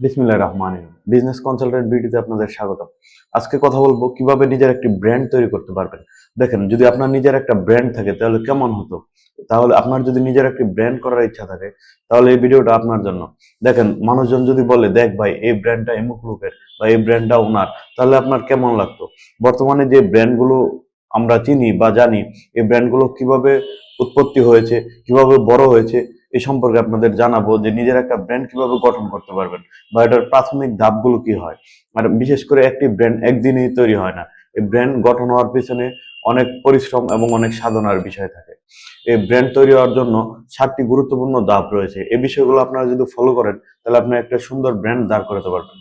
বিসমিল্লাহ Rahman business consultant বিডিতে আপনাদের স্বাগত আজকে কথা বলব কীভাবে নিজের একটি ব্র্যান্ড তৈরি করতে পারবেন। দেখেন, যদি আপনার নিজের একটা ব্র্যান্ড থাকে, তাহলে কেমন হতো? তাহলে আপনার যদি নিজের একটি ব্র্যান্ড করার ইচ্ছা থাকে, তাহলে এই ভিডিওটা আপনার জন্য। দেখেন, মানুষজন যদি বলে, দেখ ভাই, এই ব্র্যান্ডটা এমুক লোকের বা এই ব্র্যান্ডটা ওনার তাহলে আপনার কেমন লাগতো? বর্তমানে যে ব্র্যান্ডগুলো আমরা চিনি বা জানি, এই ব্র্যান্ডগুলো কীভাবে উৎপত্তি হয়েছে, কীভাবে বড় হয়েছে এই সম্পর্কে আপনাদের জানাব যে নিজের একটা ব্র্যান্ড কীভাবে গঠন করতে পারবেন বা এটার প্রাথমিক ধাপগুলো কি হয়। আর বিশেষ করে একটি ব্র্যান্ড একদিনেই তৈরি হয় না। এই ব্র্যান্ড গঠন হওয়ার পিছনে অনেক পরিশ্রম এবং অনেক সাধনার বিষয় থাকে। এই ব্র্যান্ড তৈরি হওয়ার জন্য সাতটি গুরুত্বপূর্ণ ধাপ রয়েছে। এই বিষয়গুলো আপনারা যদি ফলো করেন, তাহলে আপনি একটা সুন্দর ব্র্যান্ড দাঁড় করাতে পারবেন।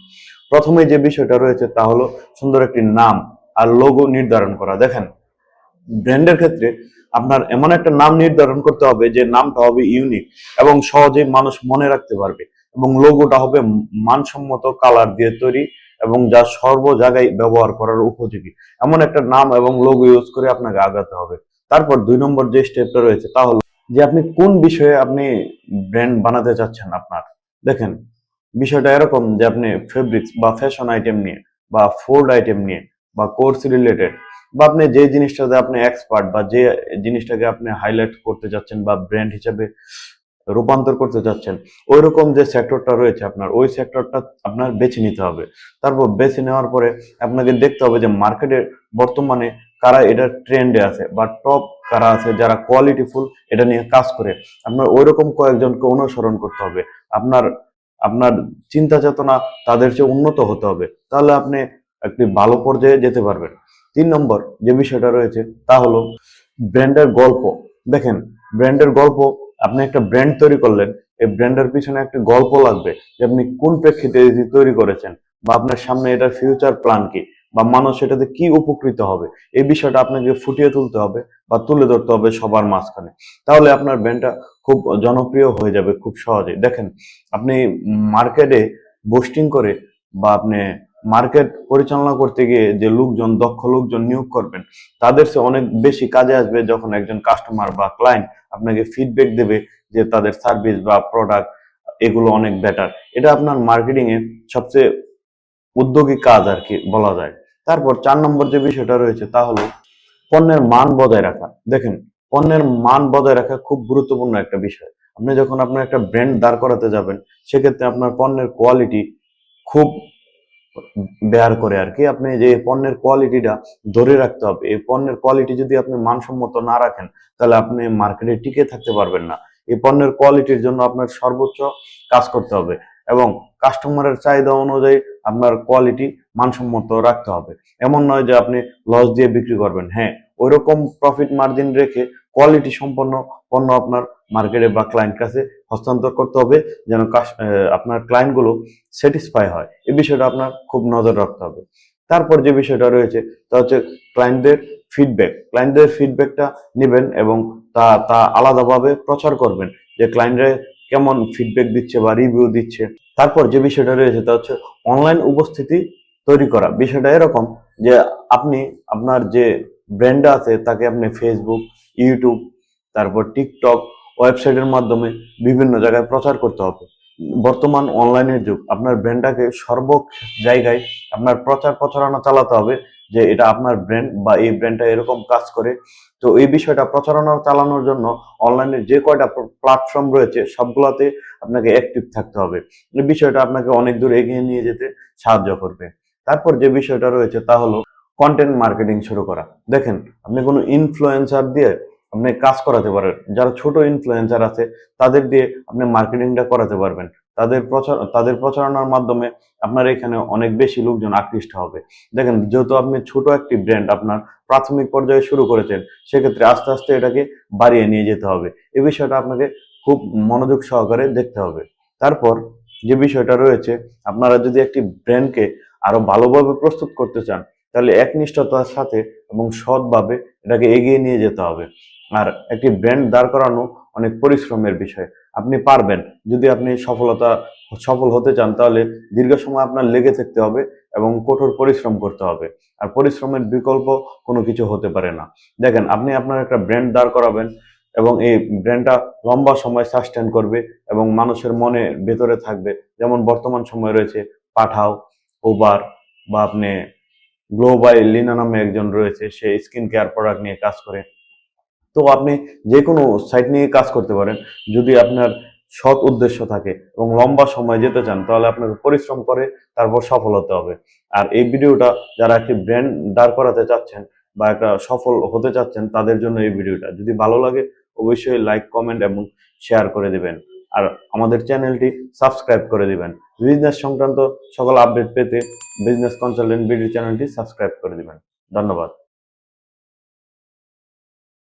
প্রথমে যে বিষয়টা রয়েছে তা হলো সুন্দর একটি নাম আর লোগো নির্ধারণ করা। দেখেন ব্র্যান্ডের ক্ষেত্রে আপনার এমন একটা নাম নির্ধারণ করতে হবে যে নামটা হবে ইউনিক এবং সহজেই মানুষ মনে রাখতে পারবে এবং লোগোটা হবে মানসম্মত কালার দিয়ে তৈরি এবং যা সর্ব জায়গায় ব্যবহার করার উপযোগী। এমন একটা নাম এবং লোগো ইউজ করে আপনাকে আগাতে হবে। তারপর দুই নম্বর যে স্টেপটা রয়েছে তা হলো যে আপনি কোন বিষয়ে আপনি ব্র্যান্ড বানাতে চাচ্ছেন আপনার? দেখেন, বিষয়টা এরকম যে আপনি ফেব্রিক্স বা ফ্যাশন আইটেম নিয়ে বা ফুড আইটেম নিয়ে বা কোর্স রিলেটেড বা আপনি যে জিনিসটাতে আপনি এক্সপার্ট বা যে জিনিসটাকে আপনি হাইলাইট করতে চাচ্ছেন বা ব্র্যান্ড হিসাবে রূপান্তর করতে চাচ্ছেন ওই রকম যে সেক্টরটা রয়েছে আপনার, ওই সেক্টরটা আপনার বেছে নিতে হবে। তারপর বেছে নেওয়ার পরে আপনাকে দেখতে হবে যে মার্কেটে বর্তমানে কারা এটা ট্রেন্ডে আছে বা টপ কারা আছে যারা কোয়ালিটিফুল এটা নিয়ে কাজ করে। আপনার ওই রকম কয়েকজনকে অনুসরণ করতে হবে। আপনার আপনার চিন্তা চেতনা তাদের চেয়ে উন্নত হতে হবে। তাহলে আপনি একটি ভালো পর্যায়ে যেতে পারবেন। তিন নম্বর যে বিষয়টা রয়েছে তা হলো ব্র্যান্ডের গল্প। দেখেন, ব্র্যান্ডের গল্প, আপনি একটা ব্র্যান্ড তৈরি করলেন, এই ব্র্যান্ডের পিছনে একটা গল্প লাগবে যে আপনি কোন প্রেক্ষিতে তৈরি করেছেন বা আপনার সামনে এটার ফিউচার প্ল্যান কি বা মানুষ এটাতে কি উপকৃত হবে। এই বিষয়টা আপনাকে ফুটিয়ে তুলতে হবে বা তুলে ধরতে হবে সবার মাঝখানে। তাহলে আপনার ব্র্যান্ডটা খুব জনপ্রিয় হয়ে যাবে খুব সহজে দেখেন, আপনি মার্কেটে বোস্টিং করে বা আপনি মার্কেট পরিচালনা করতে গিয়ে যে লোকজন, দক্ষ লোকজন নিয়োগ করবেন, তাদের সে অনেক বেশি কাজে আসবে যখন একজন কাস্টমার বা ক্লায়েন্ট আপনাকে ফিডব্যাক দেবে যে তাদের সার্ভিস বা প্রোডাক্ট এগুলো অনেক বেটার এটা আপনার মার্কেটিং এর সবচেয়ে উদ্যোগী কাজ আর কি বলা যায়। তারপর চার নম্বর যে বিষয়টা রয়েছে তা হলো পণ্যের মান বজায় রাখা। দেখেন, পণ্যের মান বজায় রাখা খুব গুরুত্বপূর্ণ একটা বিষয়। আপনি যখন আপনার একটা ব্র্যান্ড দাঁড় করাতে যাবেন, সেক্ষেত্রে আপনার পণ্যের কোয়ালিটি খুব বেয়ার করে আর কি, আপনি যে পণ্যের কোয়ালিটিটা ধরে রাখতে হবে, এই পণ্যের কোয়ালিটি যদি আপনি মানসম্মত না রাখেন, তাহলে আপনি মার্কেটে টিকে থাকতে পারবেন না। এই পণ্যের কোয়ালিটির জন্য আপনার সর্বোচ্চ কাজ করতে হবে এবং কাস্টমারের চাহিদা অনুযায়ী আপনার কোয়ালিটি মানসম্মত রাখতে হবে। এমন নয় যে আপনি লস দিয়ে বিক্রি করবেন হ্যাঁ ওইরকম প্রফিট মার্জিন রেখে কোয়ালিটি সম্পন্ন পণ্য আপনার মার্কেটে বা ক্লায়েন্ট কাছে হস্তান্তর করতে হবে, যেন আপনার ক্লায়েন্টগুলো স্যাটিসফাই হয়। এই বিষয়টা আপনার খুব নজর রাখতে হবে। তারপর যে বিষয়টা রয়েছে, তা হচ্ছে ক্লায়েন্টদের ফিডব্যাক ক্লায়েন্টদের ফিডব্যাকটা নেবেন এবং তা তা আলাদাভাবে প্রচার করবেন যে ক্লায়েন্টরা কেমন ফিডব্যাক দিচ্ছে বা রিভিউ দিচ্ছে। তারপর যে বিষয়টা রয়েছে, তা হচ্ছে অনলাইন উপস্থিতি তৈরি করা। বিষয়টা এরকম যে আপনি আপনার যে ব্র্যান্ড আছে, তাকে আপনি ফেসবুক ইউটিউব তারপর টিকটক ওয়েবসাইটের মাধ্যমে বিভিন্ন জায়গায় প্রচার করতে হবে। বর্তমান অনলাইনের যুগ, আপনার ব্র্যান্ডটাকে সর্ব জায়গায় আপনার প্রচার প্রচারণা চালাতে হবে যে এটা আপনার ব্র্যান্ড বা এই ব্র্যান্ডটা এরকম কাজ করে। তো এই বিষয়টা প্রচারণা চালানোর জন্য অনলাইনে যে কয়টা প্ল্যাটফর্ম রয়েছে, সবগুলোতে আপনাকে অ্যাক্টিভ থাকতে হবে। এই বিষয়টা আপনাকে অনেক দূর এগিয়ে নিয়ে যেতে সাহায্য করবে। তারপর যে বিষয়টা রয়েছে তা হলো কন্টেন্ট মার্কেটিং শুরু করা। দেখেন, আপনি কোনো ইনফ্লুয়েন্সার দিয়ে আপনি কাজ করাতে পারেন। যারা ছোট ইনফ্লুয়েন্সার আছে, তাদের দিয়ে আপনি মার্কেটিংটা করাতে পারবেন। তাদের প্রচার তাদের প্রচারণার মাধ্যমে আপনার এখানে অনেক বেশি লোকজন আকৃষ্ট হবে। দেখেন, যেহেতু আপনি ছোট একটি ব্র্যান্ড আপনার প্রাথমিক পর্যায়ে শুরু করেছেন, সেক্ষেত্রে আস্তে আস্তে এটাকে বাড়িয়ে নিয়ে যেতে হবে। এ বিষয়টা আপনাকে খুব মনোযোগ সহকারে দেখতে হবে। তারপর যে বিষয়টা রয়েছে, আপনারা যদি একটি ব্র্যান্ডকে আরও ভালোভাবে প্রস্তুত করতে চান তাহলে একনিষ্ঠতার সাথে এবং সৎভাবে এটাকে এগিয়ে নিয়ে যেতে হবে। আর একটি ব্র্যান্ড দাঁড় করানো অনেক পরিশ্রমের বিষয়। আপনি পারবেন। যদি আপনি সফলতা, সফল হতে চান, তাহলে দীর্ঘ সময় আপনার লেগে থাকতে হবে এবং কঠোর পরিশ্রম করতে হবে। আর পরিশ্রমের বিকল্প কোনো কিছু হতে পারে না। দেখেন, আপনি আপনার একটা ব্র্যান্ড দাঁড় করাবেন এবং এই ব্র্যান্ডটা লম্বা সময় সাস্টেন করবে এবং মানুষের মনে ভেতরে থাকবে। যেমন বর্তমান সময়ে রয়েছে, পাঠাও, ওবার বা আপনি গ্লো বাই লিনা নামে একজন রয়েছে, সে স্কিন কেয়ার প্রোডাক্ট নিয়ে কাজ করে। তো আপনি যে কোনো সাইট নিয়ে কাজ করতে পারেন, যদি আপনার সৎ উদ্দেশ্য থাকে এবং লম্বা সময় যেতে চান, তাহলে আপনাকে পরিশ্রম করে তারপর সফল হতে হবে। আর এই ভিডিওটা যারা একটি ব্র্যান্ড দাঁড় করাতে চাচ্ছেন বা একটা সফল হতে চাচ্ছেন, তাদের জন্য এই ভিডিওটা। যদি ভালো লাগে, অবশ্যই লাইক কমেন্ট এবং শেয়ার করে দিবেন। আর আমাদের চ্যানেলটি সাবস্ক্রাইব করে দিবেন। বিজনেস সংক্রান্ত সকল আপডেট পেতে বিজনেস কনসালটেন্ট বিডি চ্যানেলটি সাবস্ক্রাইব করে দিবেন। ধন্যবাদ।